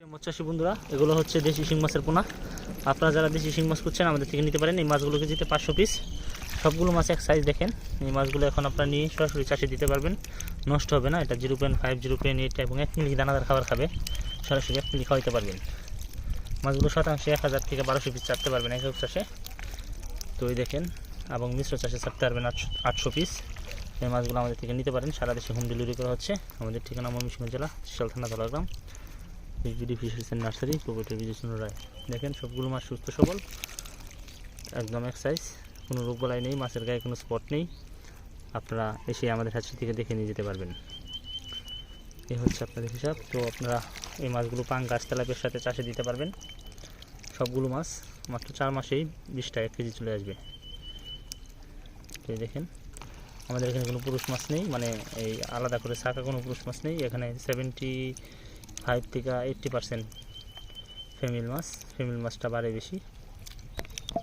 মৎস্যাসী বন্ধুরা, এগুলো হচ্ছে দেশি শিং মাছের পোনা। আপনারা যারা দেশি শিং মাছ করছেন আমাদের থেকে নিতে পারেন। এই মাছগুলোকে দিতে পাঁচশো পিস সবগুলো মাছ এক সাইজ দেখেন। এই মাছগুলো এখন আপনারা নিয়ে সরাসরি চাষে দিতে পারবেন। নষ্ট হবে না, এটা zero point five zero point eight এবং এক মিলি দানাদার খাবার খাবে। সরাসরি এক মিলি খাওয়াইতে পারবেন। মাছগুলো শতাংশে এক হাজার থেকে বারোশো পিস চারতে পারবেন একক চাষে। তো এই দেখেন, এবং মিশ্র চাষে চারতে পারবেন আটশো আটশো পিস এই মাছগুলো আমাদের থেকে নিতে পারেন। সারা দেশে হোম ডেলিভারি করা হচ্ছে। আমাদের ঠিকানা ময়মনসিংহ জেলা শিশাল থানা Dharagram HBD fisheries and nursery proprietor Bijoychandra Roy দেখেন, সবগুলো মাছ সুস্থ, সবল। একদম এক সাইজ কোনো রোগ বলাই নেই, মাছের গায়ে কোনো স্পট নেই। আপনারা এসে আমাদের হাসি থেকে দেখে নিয়ে যেতে পারবেন। এই হচ্ছে আপনাদের হিসাব। তো আপনারা এই মাছগুলো পাং গাছ তেলাপের সাথে চাষে দিতে পারবেন। সবগুলো মাছ, মাত্র চার মাসেই বিশ টাকা কেজি চলে আসবে। তো দেখেন, আমাদের এখানে কোনো পুরুষ মাছ নেই মানে এই আলাদা করে শাখা কোনো পুরুষ মাছ নেই। এখানে সেভেন্টি ফাইভ থেকে এইট্টি পার্সেন্ট ফেমিল মাছ ফেমিল মাছটা বাড়ে বেশি।